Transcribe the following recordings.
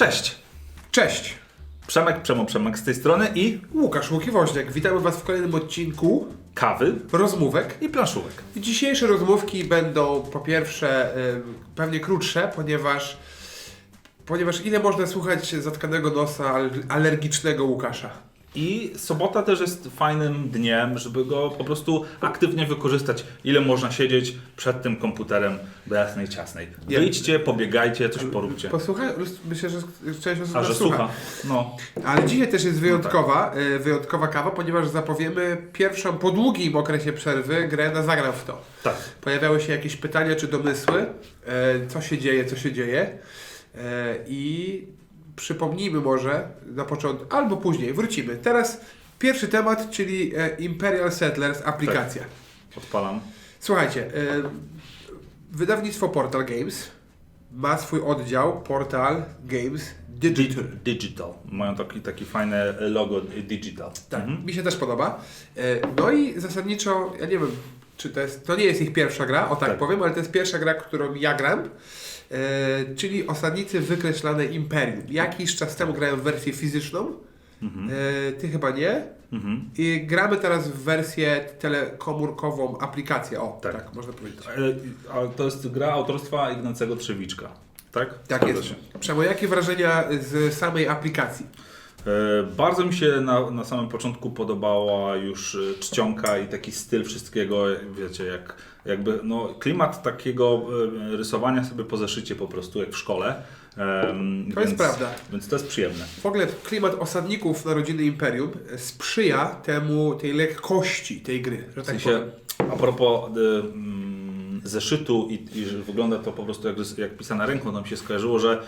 Cześć! Cześć! Przemek, Przemo, Przemek z tej strony i Łukasz Łukiwoźniak. Witamy Was w kolejnym odcinku kawy rozmówek. i planszówek. Dzisiejsze rozmówki będą po pierwsze y, pewnie krótsze, ponieważ ponieważ ile można słuchać zatkanego nosa al- alergicznego Łukasza. I sobota też jest fajnym dniem, żeby go po prostu aktywnie wykorzystać. Ile można siedzieć przed tym komputerem do jasnej ciasnej. Wyjdźcie, pobiegajcie, coś poróbcie. Posłuchaj, myślę, że część osób A nas że słucha. No. Ale dzisiaj też jest wyjątkowa, y, wyjątkowa kawa, ponieważ zapowiemy pierwszą po długim okresie przerwy grę na Zagram w to. Tak. Pojawiały się jakieś pytania czy domysły, e, co się dzieje, co się dzieje. E, I przypomnijmy może na początku, albo później, wrócimy. Teraz pierwszy temat, czyli e, Imperial Settlers, aplikacja. Odpalam. Słuchajcie, e, wydawnictwo Portal Games ma swój oddział Portal Games Digital. Digital. Mają taki, taki fajne logo digital. Tak, Mhm. mi się też podoba. E, No i zasadniczo, ja nie wiem, czy to jest, to nie jest ich pierwsza gra, o tak, Tak. powiem, ale to jest pierwsza gra, którą ja gram, czyli Osadnicy Wykreślane Imperium. Jakiś czas temu grałem w wersję fizyczną, e, ty chyba nie. Mhm. I gramy teraz w wersję telekomórkową, aplikację, o, tak, Tak. można powiedzieć. E, A to jest gra autorstwa Ignacego Trzewiczka. Tak? Tak Zgadza jest. się. Przemo, jakie wrażenia z samej aplikacji? E, Bardzo mi się na, na samym początku podobała już e, czcionka i taki styl wszystkiego, wiecie, jak, jakby no, klimat takiego e, rysowania sobie po zeszycie po prostu, jak w szkole. Em, To jest prawda. Więc to jest przyjemne. W ogóle klimat osadników Narodziny Imperium sprzyja temu, tej lekkości tej gry, że W tak sensie, powiem. a propos mm, zeszytu i, i że wygląda to po prostu jak, jak pisane ręką, nam się skojarzyło, że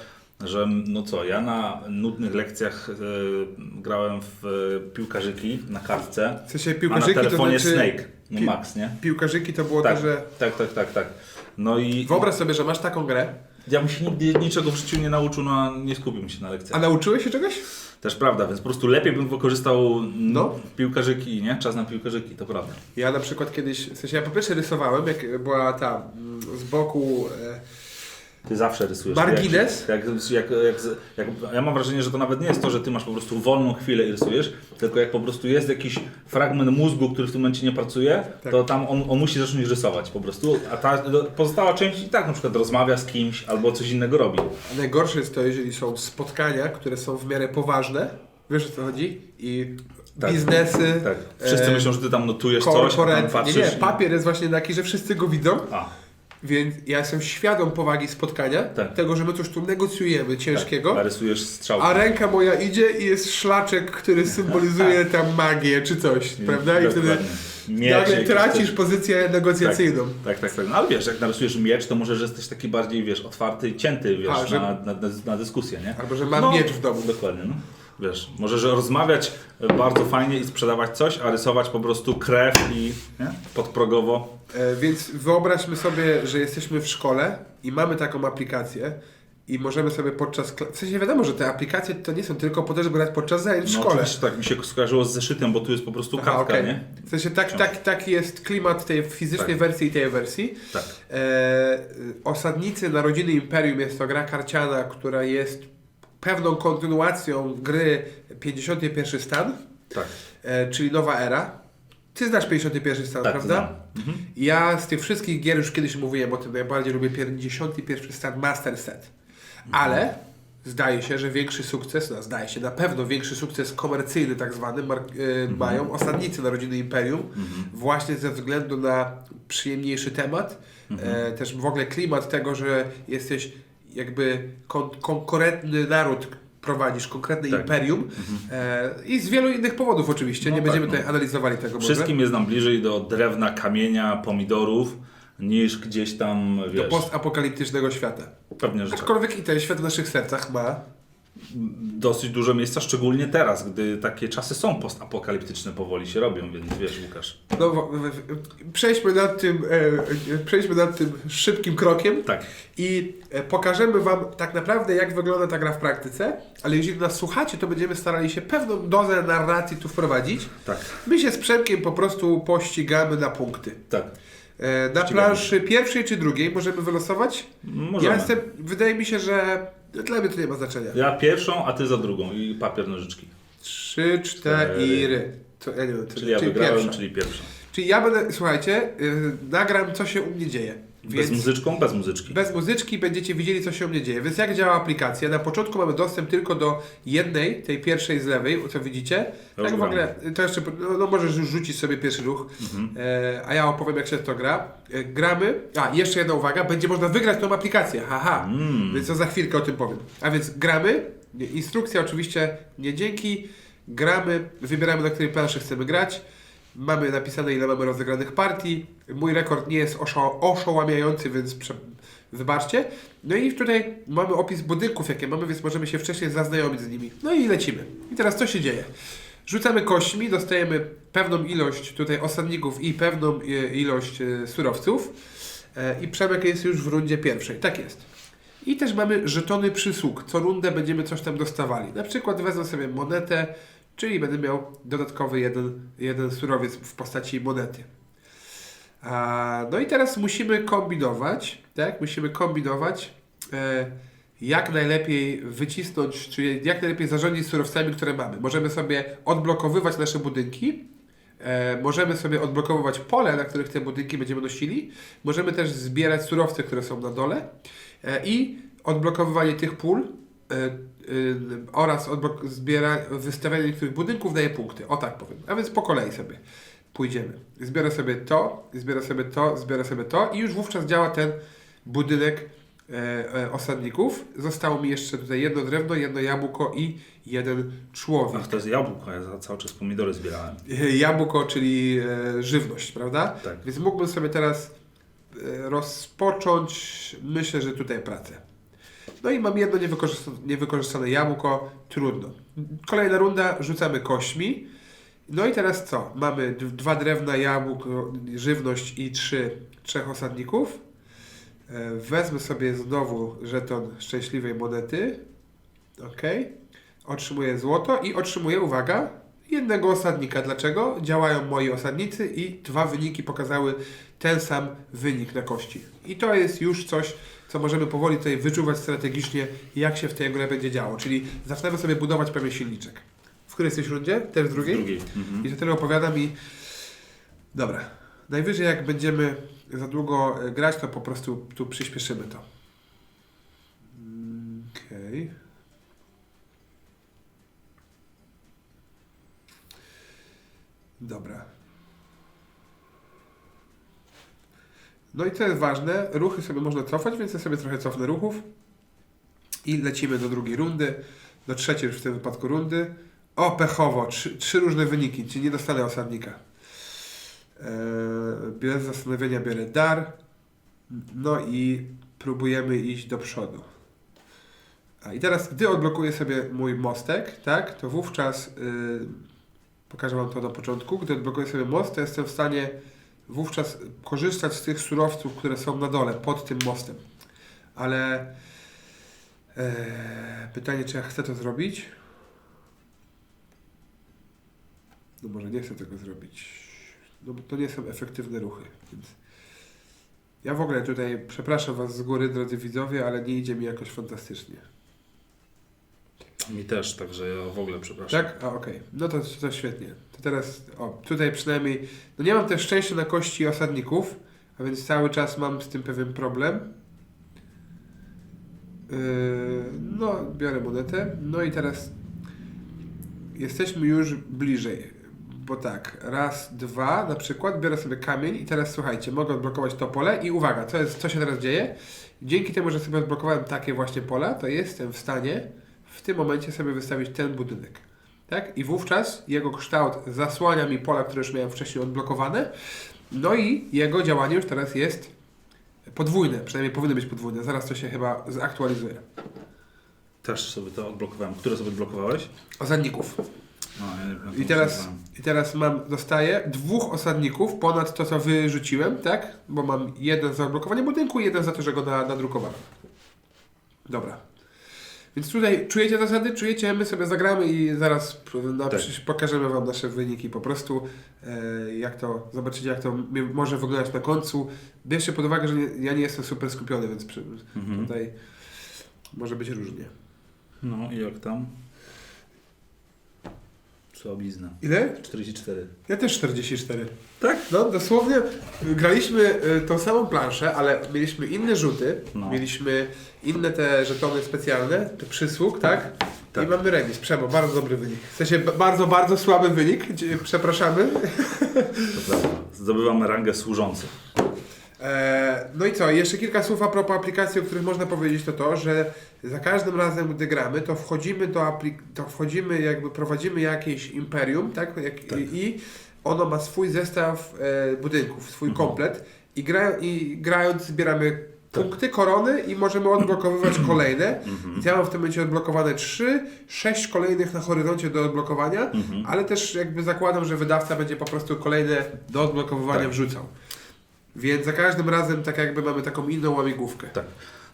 że no co, ja na nudnych lekcjach e, grałem w e, piłkarzyki na kartce, W sensie a na piłkarzyki to telefonie znaczy... Snake, no pi- Max, nie? Piłkarzyki to było Tak, to, że... tak, tak, tak, tak. No i Wyobraź sobie, że masz taką grę, ja bym się nigdy niczego w życiu nie nauczył, no, nie skupił się na a lekcjach. nauczyłeś się czegoś? Też prawda, więc po prostu lepiej bym wykorzystał No. no. piłkarzyki, nie? Czas na piłkarzyki, to prawda. Ja na przykład kiedyś, w sensie ja po pierwsze rysowałem, jak była ta mm, z boku... E, Ty zawsze rysujesz. Margines? Jak, jak, jak, jak, jak, ja mam wrażenie, że to nawet nie jest to, że ty masz po prostu wolną chwilę i rysujesz, tylko jak po prostu jest jakiś fragment mózgu, który w tym momencie nie pracuje, Tak. to tam on, on musi zacząć rysować po prostu, a ta pozostała część i tak na przykład rozmawia z kimś albo coś innego robi. a najgorsze jest to, jeżeli są spotkania, które są w miarę poważne, wiesz o co chodzi? I Tak. biznesy... Tak. Wszyscy e, myślą, że ty tam notujesz coś, tam nie, patrzysz. nie, i- papier jest właśnie taki, że wszyscy go widzą, A, więc ja jestem świadom powagi spotkania, Tak. tego, że my coś tu negocjujemy ciężkiego, tak, a rysujesz strzałki. a ręka moja idzie i jest szlaczek, który symbolizuje tam magię czy coś, prawda? I wtedy. Miecz tracisz pozycję negocjacyjną. Tak, tak, tak. No ale wiesz, jak narysujesz miecz, to może, że jesteś taki bardziej, wiesz, otwarty cięty, wiesz, A, że- na, na, na, dyskusję, nie? Albo, że mam miecz w domu. Dokładnie, no. Wiesz, może, że rozmawiać e, bardzo fajnie i sprzedawać coś, a rysować po prostu krew i nie? podprogowo. E, więc wyobraźmy sobie, że jesteśmy w szkole i mamy taką aplikację i możemy sobie podczas... kla- W sensie wiadomo, że te aplikacje to nie są tylko po to, żeby grać podczas zajęć w No szkole. oczywiście tak mi się skojarzyło z zeszytem, bo tu jest po prostu Aha, kartka, okej. nie? W sensie tak, tak, jest klimat tej fizycznej Tak. wersji i tej wersji. Tak. E, Osadnicy Narodziny Imperium jest to gra karciana, która jest pewną kontynuacją gry 51 stan, Tak, e, czyli nowa era. Ty znasz 51 stan, tak, prawda? Mhm. Ja z tych wszystkich gier już kiedyś mówiłem o tym, najbardziej lubię 51 stan Master Set. Ale zdaje się, że większy sukces, no zdaje się, na pewno większy sukces komercyjny tak zwany mark, e, mają osadnicy Narodziny Imperium właśnie ze względu na przyjemniejszy temat, e, też w ogóle klimat tego, że jesteś jakby kon, konkretny naród prowadzisz, konkretne Tak. imperium e, i z wielu innych powodów oczywiście, No nie tak, będziemy no. tutaj analizowali tego może. Wszystkim jest nam bliżej do drewna, kamienia, pomidorów, niż gdzieś tam, do wiesz, postapokaliptycznego świata. pewnie, że tak. Aczkolwiek i ten świat w naszych sercach ma. Dosyć dużo miejsca, szczególnie teraz, gdy takie czasy są postapokaliptyczne, powoli się robią, więc wiesz, Łukasz. No, w- w- w- przejdźmy nad tym, e, e, przejdźmy nad tym szybkim krokiem Tak, i e, pokażemy Wam tak naprawdę, jak wygląda ta gra w praktyce, ale jeżeli nas słuchacie, to będziemy starali się pewną dozę narracji tu wprowadzić. tak, My się z Przemkiem po prostu pościgamy na punkty. tak. E, Na Ścigamy planszy pierwszej czy drugiej możemy wylosować? Możemy. Ja jestem, wydaje mi się, że Dla mnie to nie ma znaczenia. Ja pierwszą, a ty za drugą i papier nożyczki. Trzy, cztery. To, ja nie wiem, Czyli ja wygrałem, czyli pierwsza. Czyli ja będę, słuchajcie, yy, nagram co się u mnie dzieje. Bez muzyczką, bez muzyczki. Bez muzyczki będziecie widzieli, co się u mnie dzieje. Więc jak działa aplikacja? Na początku mamy dostęp tylko do jednej, tej pierwszej z lewej, co widzicie. Tak w ogóle, to jeszcze, no, no możesz już rzucić sobie pierwszy ruch, Mhm. e, a ja opowiem, jak się to gra. E, gramy, a jeszcze jedna uwaga, będzie można wygrać tą aplikację, haha, Mm. więc to za chwilkę o tym powiem. A więc gramy, instrukcja oczywiście nie dzięki, gramy, wybieramy na której planszy chcemy grać, mamy napisane ile mamy rozegranych partii, mój rekord nie jest oszo oszołamiający, więc prze wybaczcie. No i tutaj mamy opis budynków, jakie mamy, więc możemy się wcześniej zaznajomić z nimi. No i lecimy. I teraz co się dzieje? Rzucamy kośćmi, dostajemy pewną ilość tutaj osadników i pewną e, ilość e, surowców. E, I Przemek jest już w rundzie pierwszej. Tak jest. I też mamy żetony przysług. Co rundę będziemy coś tam dostawali. Na przykład wezmę sobie monetę, czyli będę miał dodatkowy jeden, jeden surowiec w postaci monety. A, no i teraz musimy kombinować, tak? Musimy kombinować, e, jak najlepiej wycisnąć, czy jak najlepiej zarządzić surowcami, które mamy. Możemy sobie odblokowywać nasze budynki, e, możemy sobie odblokowywać pole, na których te budynki będziemy nosili, możemy też zbierać surowce, które są na dole e, i odblokowywanie tych pól oraz odblok- zbiera, wystawianie niektórych budynków daje punkty. O tak powiem. A więc po kolei sobie pójdziemy. Zbiorę sobie to, zbiorę sobie to, zbiorę sobie to i już wówczas działa ten budynek e, e, osadników. Zostało mi jeszcze tutaj jedno drewno, jedno jabłko i jeden człowiek. Ach, to jest jabłko, ja cały czas pomidory zbierałem. E, Jabłko, czyli żywność, prawda? Tak. Więc mógłbym sobie teraz rozpocząć, myślę, że tutaj pracę. No i mam jedno niewykorzystane, niewykorzystane jabłko, trudno. Kolejna runda, rzucamy kośćmi. No i teraz co? Mamy dwa drewna, jabłko, żywność i trzy, trzech osadników. E, Wezmę sobie znowu żeton szczęśliwej monety. Ok. Otrzymuję złoto i otrzymuję, uwaga, jednego osadnika. Dlaczego? Działają moi osadnicy i dwa wyniki pokazały ten sam wynik na kości. I to jest już coś, co możemy powoli tutaj wyczuwać strategicznie, jak się w tej grze będzie działo. Czyli zaczynamy sobie budować pewien silniczek. W której jesteś rundzie? Też w drugiej? Drugiej. Mhm. I to tyle opowiadam i... Dobra. Najwyżej jak będziemy za długo e, grać, to po prostu tu przyspieszymy to. Okej. Dobra. No i co jest ważne, ruchy sobie można cofać, więc ja sobie trochę cofnę ruchów. I lecimy do drugiej rundy, do trzeciej już w tym wypadku rundy. O, pechowo, trzy, trzy różne wyniki, czyli nie dostanę osadnika. Eee, bez zastanowienia biorę dar. No i próbujemy iść do przodu. A i teraz, gdy odblokuję sobie mój mostek, tak, to wówczas yy, pokażę Wam to na początku. Gdy odblokuję sobie most, to jestem w stanie wówczas korzystać z tych surowców, które są na dole, pod tym mostem. Ale e, pytanie, czy ja chcę to zrobić? No może nie chcę tego zrobić. No bo to nie są efektywne ruchy, więc ja w ogóle tutaj przepraszam Was z góry, drodzy widzowie, ale nie idzie mi jakoś fantastycznie. Mi też, także ja w ogóle przepraszam. Tak? A okej. No to, to świetnie. To teraz, o, tutaj przynajmniej, no nie mam też szczęścia na kości osadników, a więc cały czas mam z tym pewien problem. Yy, no, biorę monetę. No i teraz jesteśmy już bliżej. Bo tak, raz, dwa, na przykład, biorę sobie kamień i teraz słuchajcie, mogę odblokować to pole i uwaga, co, jest, co się teraz dzieje? Dzięki temu, że sobie odblokowałem takie właśnie pola, to jestem w stanie w tym momencie sobie wystawić ten budynek. Tak? I wówczas jego kształt zasłania mi pola, które już miałem wcześniej odblokowane. No i jego działanie już teraz jest podwójne, przynajmniej powinno być podwójne. Zaraz to się chyba zaktualizuje. Też sobie to odblokowałem. Które sobie odblokowałeś? Osadników. No, ja I teraz, I teraz mam, dostaję dwóch osadników ponad to, co wyrzuciłem, tak? Bo mam jeden za odblokowanie budynku i jeden za to, że go na, nadrukowałem. Dobra. Więc tutaj czujecie zasady, czujecie, my sobie zagramy i zaraz na, Tak. pokażemy Wam nasze wyniki po prostu, e, jak to, zobaczycie jak to może wyglądać na końcu. Bierzcie pod uwagę, że nie, ja nie jestem super skupiony, więc przy, Mhm. tutaj może być różnie. No i jak tam? Słabizna. Ile? 44. Ja też 44. Tak? No, dosłownie graliśmy y, tą samą planszę, ale mieliśmy inne rzuty, No. mieliśmy inne te żetony specjalne, te przysług, tak? Tak. I mamy remis. Przemo, bardzo dobry wynik. W sensie b- bardzo, bardzo słaby wynik. Dzie- Przepraszamy. To prawda. Zdobywamy rangę służący. E, no i co? Jeszcze kilka słów a propos aplikacji, o których można powiedzieć, to to, że za każdym razem, gdy gramy, to wchodzimy do aplik- to wchodzimy, jakby prowadzimy jakieś imperium, tak? Jak, Tak. I, I ono ma swój zestaw e, budynków, swój Mhm. komplet i, gra, i grając zbieramy Tak. punkty, korony i możemy odblokowywać kolejne. Mhm. Więc ja mam w tym momencie odblokowane 3, 6 kolejnych na horyzoncie do odblokowania, Mhm. ale też jakby zakładam, że wydawca będzie po prostu kolejne do odblokowywania Tak. wrzucał. Więc za każdym razem tak jakby mamy taką inną łamigłówkę. Tak.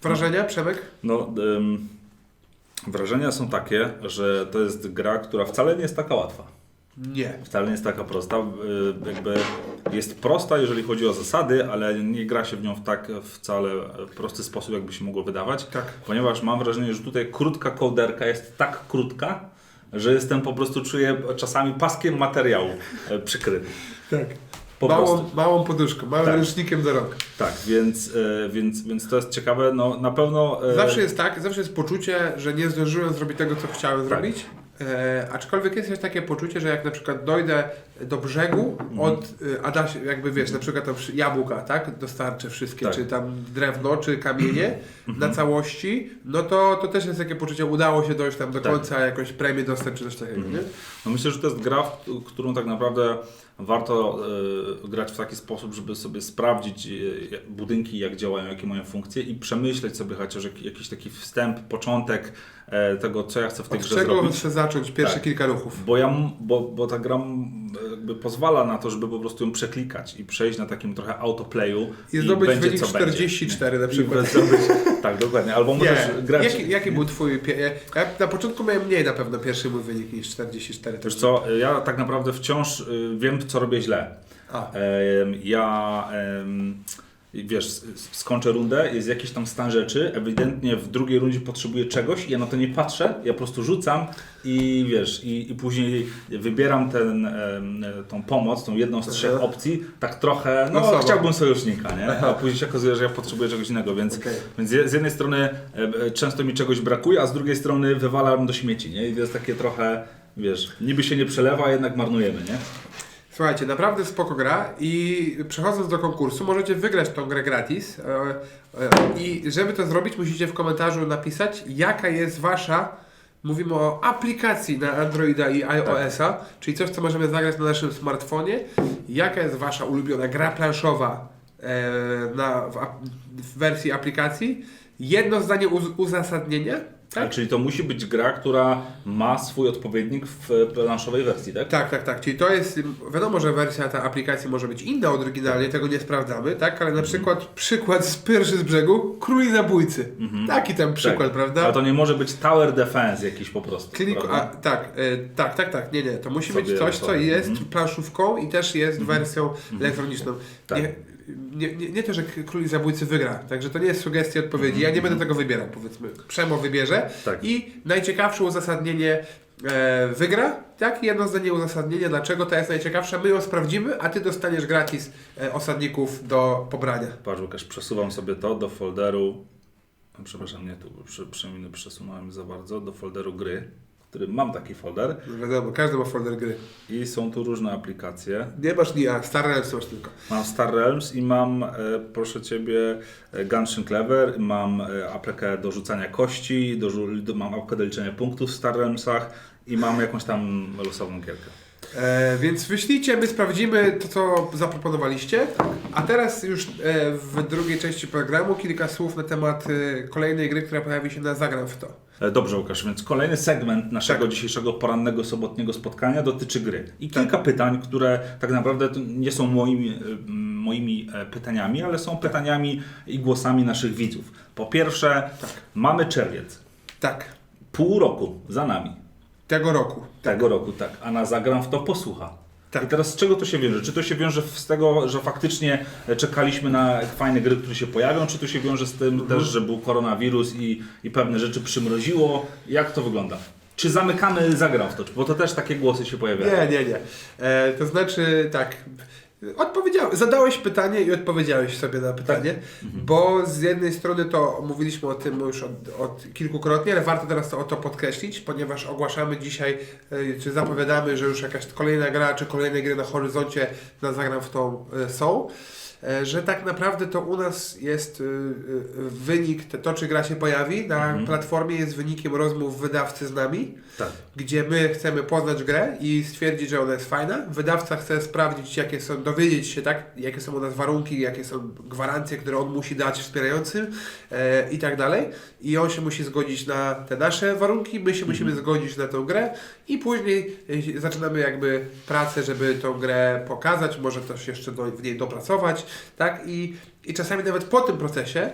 Wrażenia, Przemek? No, ym, wrażenia są takie, że to jest gra, która wcale nie jest taka łatwa. Nie. Wcale nie jest taka prosta. Y, Jakby jest prosta, jeżeli chodzi o zasady, ale nie gra się w nią w tak wcale prosty sposób, jakby się mogło wydawać. Tak. Ponieważ mam wrażenie, że tutaj krótka kołderka jest tak krótka, że jestem po prostu czuję czasami paskiem materiału e, przykryty. Tak. Po małą, prostu. małą poduszką, małym Tak. ręcznikiem do rąk. Tak, więc, e, więc, więc to jest ciekawe. No na pewno. e, Zawsze jest tak, zawsze jest poczucie, że nie zdążyłem zrobić tego, co chciałem Tak. zrobić. E, aczkolwiek jest też takie poczucie, że jak na przykład dojdę do brzegu Mhm. od, y, a da się, jakby wiesz, na przykład tam przy- jabłka, tak, dostarczę wszystkie, Tak. Mhm. czy tam drewno, czy kamienie na całości, no to, to też jest takie poczucie, udało się dojść tam do Tak. końca, jakąś premię dostać, czy coś takiego, nie? No myślę, że to jest gra, w którą tak naprawdę warto e, grać w taki sposób, żeby sobie sprawdzić e, budynki, jak działają, jakie mają funkcje i przemyśleć sobie chociaż jak- jakiś taki wstęp, początek e, tego, co ja chcę w tej Od grze czego zrobić. chcę zacząć pierwsze Tak. kilka ruchów? Bo, ja, bo, bo ta gra jakby pozwala na to, żeby po prostu ją przeklikać i przejść na takim trochę autoplayu. I i zdobyć będzie, wynik co będzie. 44 na przykład. zdobyć, tak, dokładnie. Albo możesz Nie. grać. Jaki, jaki był twój... Ja na początku miałem mniej na pewno pierwszy mój wynik niż 44. Wiesz co, ja tak naprawdę wciąż y, wiem, co robię źle. A, Ja, wiesz, skończę rundę, jest jakiś tam stan rzeczy, ewidentnie w drugiej rundzie potrzebuję czegoś, ja na to nie patrzę, ja po prostu rzucam i wiesz, i, i później wybieram ten, tą pomoc, tą jedną z trzech opcji, tak trochę, no chciałbym sojusznika, nie? A później się okazuje, że ja potrzebuję czegoś innego, więc, Okej. więc z jednej strony często mi czegoś brakuje, a z drugiej strony wywalam do śmieci, nie? I to jest takie trochę, wiesz, niby się nie przelewa, a jednak marnujemy, nie? Słuchajcie, naprawdę spoko gra i przechodząc do konkursu możecie wygrać tą grę gratis. E, e, i żeby to zrobić musicie w komentarzu napisać jaka jest Wasza, mówimy o aplikacji na Androida i iOS-a, czyli coś co możemy zagrać na naszym smartfonie, jaka jest Wasza ulubiona gra planszowa e, na, w, w wersji aplikacji, jedno zdanie uz, uzasadnienia, Tak? tak? Czyli to musi być gra, która ma swój odpowiednik w planszowej wersji, tak? Tak, tak, tak. Czyli to jest, wiadomo, że wersja ta aplikacji może być inna od oryginalnej, tego nie sprawdzamy, tak? Ale na przykład przykład z pierwszy z brzegu, Króli Zabójcy. Taki tam przykład, tak. prawda? Ale to nie może być tower defense jakiś po prostu. Klinik, a, tak, e, tak, tak, tak, nie, nie. To musi Sobie być coś, co jest Mhm. planszówką i też jest wersją elektroniczną. Tak. Nie, nie, nie, nie to, że Króli Zabójcy wygra, także to nie jest sugestia odpowiedzi. Ja nie będę tego wybierał, powiedzmy. Przemo wybierze Tak. i najciekawsze uzasadnienie e, wygra, tak? Jedno zdanie uzasadnienia, dlaczego ta jest najciekawsza. My ją sprawdzimy, a ty dostaniesz gratis e, osadników do pobrania. Patrz Łukasz, przesuwam sobie to do folderu, przepraszam, nie tu, przesunąłem za bardzo, do folderu gry, którym mam taki folder Wiadomo, każdy ma folder gry. i są tu różne aplikacje. Nie masz ni a Star Realms masz tylko. Mam Star Realms i mam, e, proszę Ciebie, e, Gunshin Clever, mam e, apkę do rzucania kości, do, do, mam apkę do liczenia punktów w Star Realmsach i mam jakąś tam losową gierkę. E, więc wyślijcie, my sprawdzimy to, co zaproponowaliście. A teraz już e, w drugiej części programu kilka słów na temat e, kolejnej gry, która pojawi się na Zagram w to. E, Dobrze, Łukasz, więc kolejny segment naszego Tak. dzisiejszego porannego, sobotniego spotkania dotyczy gry. I kilka pytań, które tak naprawdę nie są moimi, e, moimi e, pytaniami, ale są pytaniami i głosami naszych widzów. Po pierwsze, mamy czerwiec. Tak, Pół roku za nami. Tego roku. Tego roku, tak. A na Zagram w to posłucha. Tak. I teraz z czego to się wiąże? Czy to się wiąże z tego, że faktycznie czekaliśmy na fajne gry, które się pojawią, czy to się wiąże z tym Mhm. też, że był koronawirus i, i pewne rzeczy przymroziło? Jak to wygląda? Czy zamykamy zagram w to? Bo to też takie głosy się pojawiają. Nie, nie, nie. E, to znaczy tak. Odpowiedział, zadałeś pytanie i odpowiedziałeś sobie na pytanie, bo z jednej strony to mówiliśmy o tym już od, od kilkukrotnie, ale warto teraz to, o to podkreślić, ponieważ ogłaszamy dzisiaj, e, czy zapowiadamy, że już jakaś kolejna gra, czy kolejne gry na horyzoncie na zagram w tą e, są. E, Że tak naprawdę to u nas jest y, y, wynik, to czy gra się pojawi na platformie jest wynikiem rozmów wydawcy z nami Tak. gdzie my chcemy poznać grę i stwierdzić, że ona jest fajna. Wydawca chce sprawdzić, jakie są, dowiedzieć się, tak, jakie są u nas warunki, jakie są gwarancje, które on musi dać wspierającym e, i tak dalej. I on się musi zgodzić na te nasze warunki, my się musimy zgodzić na tą grę i później e, zaczynamy jakby pracę, żeby tą grę pokazać, może też jeszcze do, w niej dopracować, tak, i, i czasami nawet po tym procesie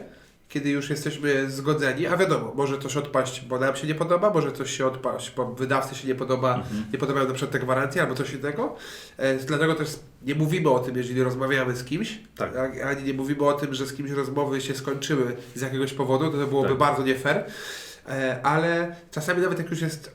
kiedy już jesteśmy zgodzeni, a wiadomo, może coś odpaść, bo nam się nie podoba, może coś się odpaść, bo wydawcy się nie podoba, nie podobają na przykład te gwarancje albo coś innego. E, dlatego też nie mówimy o tym, jeżeli rozmawiamy z kimś, Tak. a- ani nie mówimy o tym, że z kimś rozmowy się skończyły z jakiegoś powodu, to, to byłoby Tak. bardzo nie fair. E, Ale czasami nawet jak już jest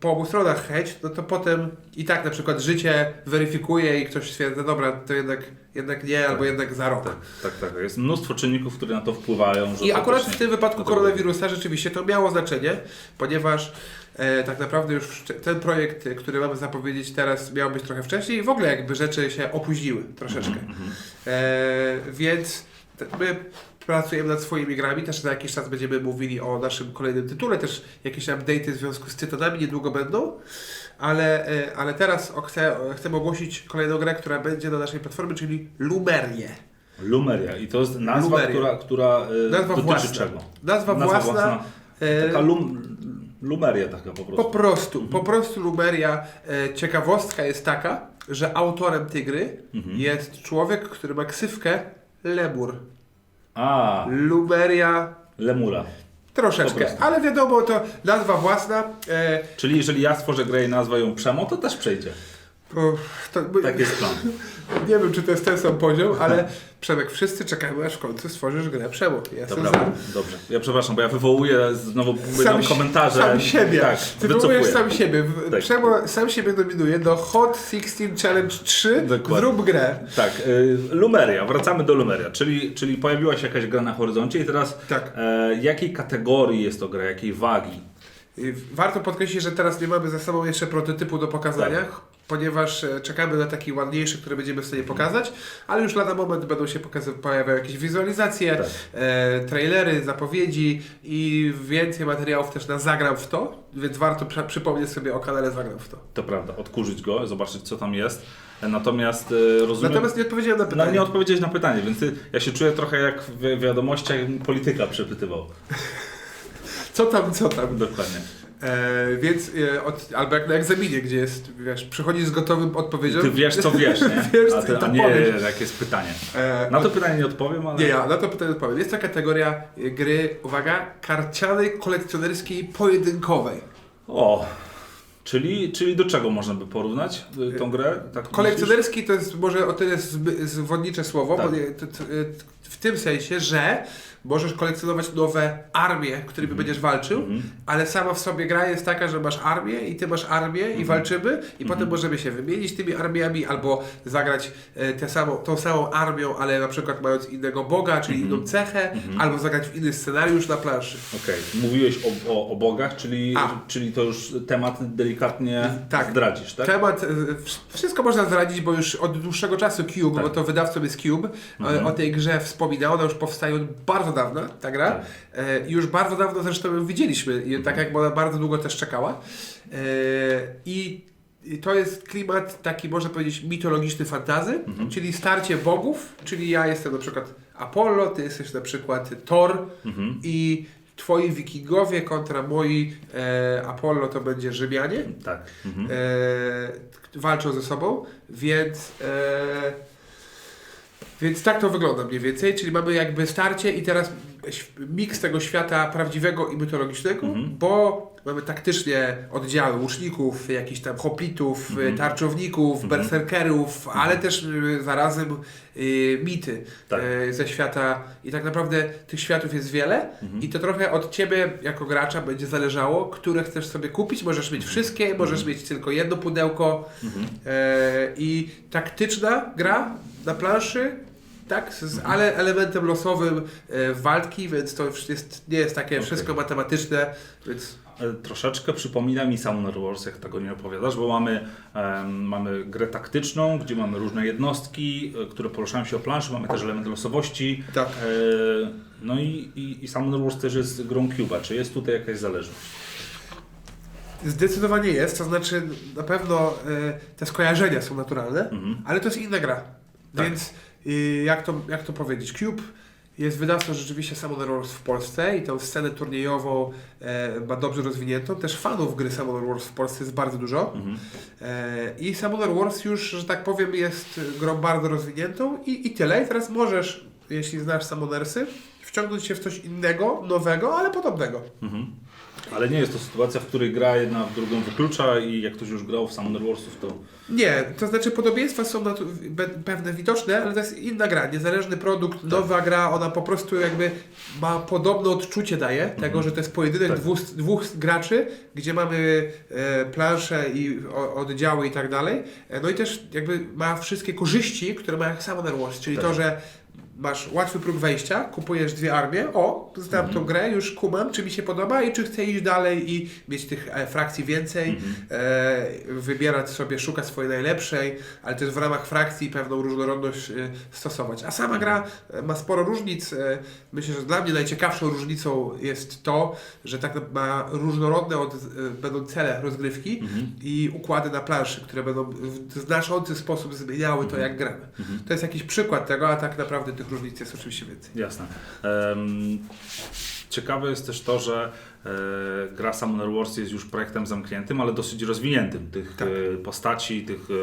po obu stronach chęć, no to potem i tak na przykład życie weryfikuje i ktoś stwierdza, dobra, to jednak, jednak nie, albo jednak za rok. Tak, tak, tak. Jest mnóstwo czynników, które na to wpływają. Że I akurat w tym wypadku koronawirusa rzeczywiście to miało znaczenie, ponieważ e, tak naprawdę już ten projekt, który mamy zapowiedzieć teraz, miał być trochę wcześniej i w ogóle jakby rzeczy się opóźniły troszeczkę. Mhm, E, więc my pracujemy nad swoimi grami, też za jakiś czas będziemy mówili o naszym kolejnym tytule, też jakieś update'y w związku z tytonami niedługo będą, ale, e, ale teraz chcę, ogłosić kolejną grę, która będzie na naszej platformie, czyli Lumerię. Lumeria. I to jest nazwa, Lumeria. która, która y, Nazwa dotyczy własna. czego? Nazwa, własna. e, Taka lum, lumeria taka po prostu. Po prostu, po prostu Lumeria. E, ciekawostka jest taka, że autorem tej gry Mhm. jest człowiek, który ma ksywkę Lemur. A, Lumeria lemura. Troszeczkę, ale wiadomo, to nazwa własna. E, Czyli jeżeli ja stworzę grę i nazwę ją Przemo, to też przejdzie. O, to, Tak jest plan. Nie wiem, czy to jest ten sam poziom, ale Przemek, wszyscy czekamy, aż w końcu stworzysz grę Przemo. Ja Dobra, dobrze. Ja przepraszam, bo ja wywołuję znowu Sam, komentarze. sam siebie. Tak, Ty wywołujesz sam siebie. Tak. Sam siebie nominuje do Hot 16 Challenge 3. Dokładnie. Zrób grę. Tak, y, Lumeria, wracamy do Lumeria, czyli, czyli pojawiła się jakaś gra na horyzoncie i teraz Tak. e, jakiej kategorii jest to gra, jakiej wagi? Y, Warto podkreślić, że teraz nie mamy za sobą jeszcze prototypu do pokazania, Tak. Ponieważ e, czekamy na taki ładniejszy, który będziemy w stanie Mhm. pokazać, ale już lada moment będą się pojawiały jakieś wizualizacje, Tak. e, trailery, zapowiedzi i więcej materiałów też na Zagram w to, więc warto przy- przypomnieć sobie o kanale Zagram w to. To prawda, odkurzyć go, zobaczyć co tam jest. E, Natomiast e, rozumiem... Natomiast nie odpowiedziałem na No, pytanie. nie odpowiedziałeś na pytanie, więc ja się czuję trochę jak w wi- wiadomościach polityka przepytywał. Co tam, co tam. Dokładnie. E, więc, e, od, albo jak na egzaminie, gdzie jest, wiesz, przychodzisz z gotowym odpowiedzią. Ty wiesz co wiesz, nie? Wiesz, a, ty, a nie powiesz. jakie jest pytanie. E, Na to pytanie nie odpowiem, ale... Nie, ja na to pytanie odpowiem. Jest to kategoria y, gry, uwaga, karcianej, kolekcjonerskiej, pojedynkowej. O, czyli, czyli do czego można by porównać y, tą grę? Tak Kolekcjonerski to jest może o tyle zwodnicze słowo, Tak. bo w tym sensie, że możesz kolekcjonować nowe armie, którymi będziesz walczył, Mhm. ale sama w sobie gra jest taka, że masz armię i ty masz armię Mhm. i walczymy i potem możemy się wymienić tymi armiami albo zagrać e, tę samą, tą samą armią, ale na przykład mając innego boga, czyli Mhm. inną cechę, albo zagrać w inny scenariusz na planszy. Okej, mówiłeś o, o, o bogach, czyli, A. czyli to już temat delikatnie Tak. zdradzisz, tak? Temat, e, wsz- wszystko można zdradzić, bo już od dłuższego czasu Cube, Tak. bo to wydawcą jest Cube, Mhm. o, tej grze wspomina, ona już powstaje bardzo dawna, ta gra. Tak. E, już bardzo dawno zresztą ją widzieliśmy, i tak jak ona bardzo długo też czekała. E, I i to jest klimat taki, można powiedzieć, mitologiczny fantazy, Mhm. czyli starcie bogów, czyli ja jestem na przykład Apollo, ty jesteś na przykład Thor Mhm. i twoi wikingowie kontra moi e, Apollo to będzie Rzymianie Tak. Mhm. e, walczą ze sobą, więc e, więc tak to wygląda mniej więcej, czyli mamy jakby starcie i teraz miks tego świata prawdziwego i mitologicznego, Mhm. bo mamy taktycznie oddziały łuczników, jakichś tam hoplitów, Mhm. y, tarczowników, berserkerów, ale też y, zarazem y, mity Tak. y, ze świata. I tak naprawdę tych światów jest wiele. Mhm. i to trochę od Ciebie jako gracza będzie zależało, które chcesz sobie kupić. Możesz mieć wszystkie, możesz mieć tylko jedno pudełko. E, i taktyczna gra na planszy, tak, z, ale elementem losowym e, walki, więc to już jest, nie jest takie Okej. wszystko matematyczne, więc Troszeczkę przypomina mi Summoner Wars, jak tego nie opowiadasz, bo mamy, em, mamy grę taktyczną, gdzie mamy różne jednostki, e, które poruszają się o planszy, mamy też element losowości. Tak. E, no i, i, i Summoner Wars też jest grą Cuba. Czy jest tutaj jakaś zależność? Zdecydowanie jest, to znaczy na pewno e, te skojarzenia są naturalne, Mhm. ale to jest inna gra. Tak. Więc y, jak, to, jak to powiedzieć? Cube jest wydawcą rzeczywiście Summoner Wars w Polsce i tą scenę turniejową e, ma dobrze rozwiniętą. Też fanów gry Summoner Wars w Polsce jest bardzo dużo. Mhm. E, I Summoner Wars już, że tak powiem, jest grą bardzo rozwiniętą i, i tyle. I teraz możesz, jeśli znasz Summonersy, wciągnąć się w coś innego, nowego, ale podobnego. Mhm. Ale nie jest to sytuacja, w której gra jedna w drugą wyklucza i jak ktoś już grał w Summoner Warsów, to Nie, to znaczy podobieństwa są pewne widoczne, ale to jest inna gra, niezależny produkt, nowa gra, ona po prostu jakby ma podobne odczucie daje tego, że to jest pojedynek Tak. dwóch, dwóch graczy, gdzie mamy e, plansze i o, oddziały i tak dalej. E, no i też jakby ma wszystkie korzyści, które ma jak Summoner Wars, czyli Tak. to, że masz łatwy próg wejścia, kupujesz dwie armie, o, znam Mhm. tą grę, już kumam, czy mi się podoba i czy chcę iść dalej i mieć tych e, frakcji więcej, Mhm. e, wybierać sobie, szukać swojej najlepszej, ale też w ramach frakcji pewną różnorodność e, stosować. A sama gra e, ma sporo różnic. Myślę, że dla mnie najciekawszą różnicą jest to, że tak ma różnorodne od, będą cele rozgrywki Mhm. i układy na planszy, które będą w znaczący sposób zmieniały to, jak gramy. Mhm. To jest jakiś przykład tego, a tak naprawdę tych różnic jest oczywiście więcej. Jasne. Em, ciekawe jest też to, że e, gra Summoner Wars jest już projektem zamkniętym, ale dosyć rozwiniętym. Tych Tak. e, postaci, tych e,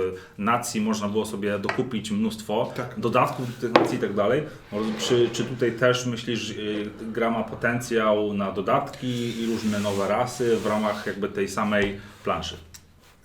nacji można było sobie dokupić mnóstwo, Tak. dodatków do tych nacji i tak dalej. Czy, czy tutaj też myślisz, gra ma potencjał na dodatki i różne nowe rasy w ramach jakby tej samej planszy?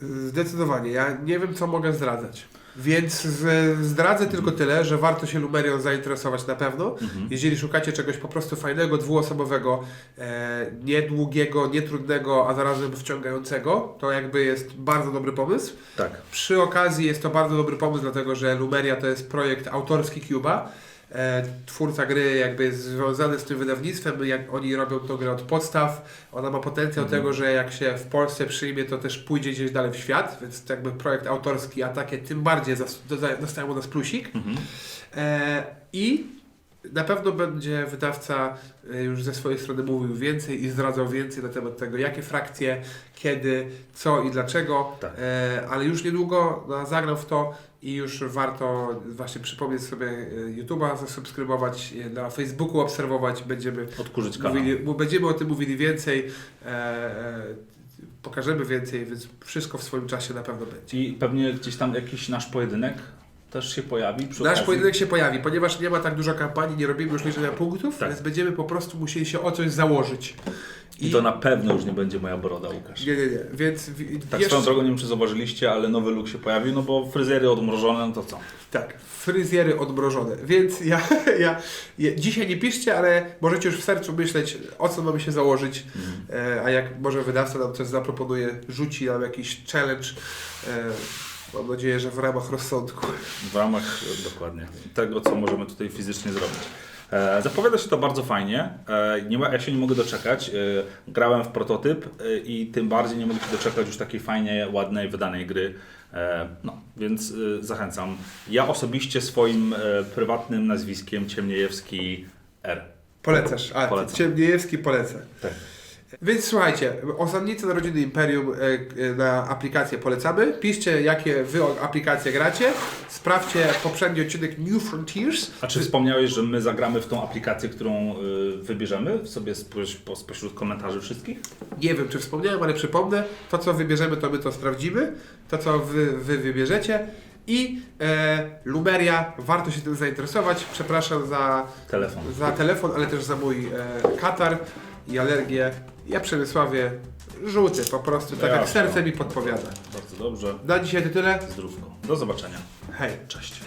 Zdecydowanie. Ja nie wiem, co mogę zdradzać. Więc z, zdradzę tylko tyle, że warto się Lumerią zainteresować na pewno. Jeżeli szukacie czegoś po prostu fajnego, dwuosobowego, e, niedługiego, nietrudnego, a zarazem wciągającego, to jakby jest bardzo dobry pomysł. Tak. Przy okazji jest to bardzo dobry pomysł, dlatego że Lumeria to jest projekt autorski Cuba. E, twórca gry jakby jest związany z tym wydawnictwem, jak oni robią tą grę od podstaw. Ona ma potencjał tego, że jak się w Polsce przyjmie, to też pójdzie gdzieś dalej w świat, więc to jakby projekt autorski, a takie tym bardziej dostają od nas plusik. Mhm. E, I na pewno będzie wydawca e, już ze swojej strony mówił więcej i zdradzał więcej na temat tego, jakie frakcje, kiedy, co i dlaczego, Tak. e, ale już niedługo no, zagram w to i już warto właśnie przypomnieć sobie e, YouTube'a, zasubskrybować, e, na Facebooku obserwować, będziemy, Odkurzyć kanał. mówili, będziemy o tym mówili więcej, e, e, pokażemy więcej, więc wszystko w swoim czasie na pewno będzie. I pewnie gdzieś tam jakiś nasz pojedynek też się pojawi przy Nasz okazji. pojedynek się pojawi, ponieważ nie ma tak dużo kampanii, nie robimy już liczenia punktów, Tak. więc będziemy po prostu musieli się o coś założyć. I to na pewno już nie będzie moja broda, Łukasz. Nie, nie, nie. Więc w- Tak jeszcze... swoją drogą, nie wiem czy zauważyliście, ale nowy look się pojawił, no bo fryzjery odmrożone, no to co? Tak, fryzjery odmrożone. Więc ja, ja, ja dzisiaj nie piszcie, ale możecie już w sercu myśleć, o co mamy się założyć, e, a jak może wydawca nam coś zaproponuje, rzuci nam jakiś challenge. E, mam nadzieję, że w ramach rozsądku. W ramach dokładnie tego, co możemy tutaj fizycznie zrobić. E, zapowiada się to bardzo fajnie. E, nie ma, ja się nie mogę doczekać. E, grałem w prototyp e, i tym bardziej nie mogę się doczekać już takiej fajnie, ładnej, wydanej gry. E, no, więc e, zachęcam. Ja osobiście swoim e, prywatnym nazwiskiem Ciemniejewski R. Polecasz, a Polecam. Ciemniejewski poleca. Tak. Więc słuchajcie, osadnicy Narodziny Imperium e, e, na aplikację polecamy. Piszcie, jakie wy aplikacje gracie. Sprawdźcie poprzedni odcinek New Frontiers. A czy wspomniałeś, że my zagramy w tą aplikację, którą y, wybierzemy sobie spoś, po, spośród komentarzy wszystkich? Nie wiem, czy wspomniałem, ale przypomnę. To, co wybierzemy, to my to sprawdzimy. To, co wy, wy wybierzecie. I e, Lumeria, warto się tym zainteresować. Przepraszam za, Telefon. za telefon, ale też za mój e, katar i alergię Ja Przemysławie żółty, po prostu tak Ja jak serce mi podpowiada. Bardzo dobrze. Na dzisiaj to tyle. Zdrówko. Do zobaczenia. Hej. Cześć.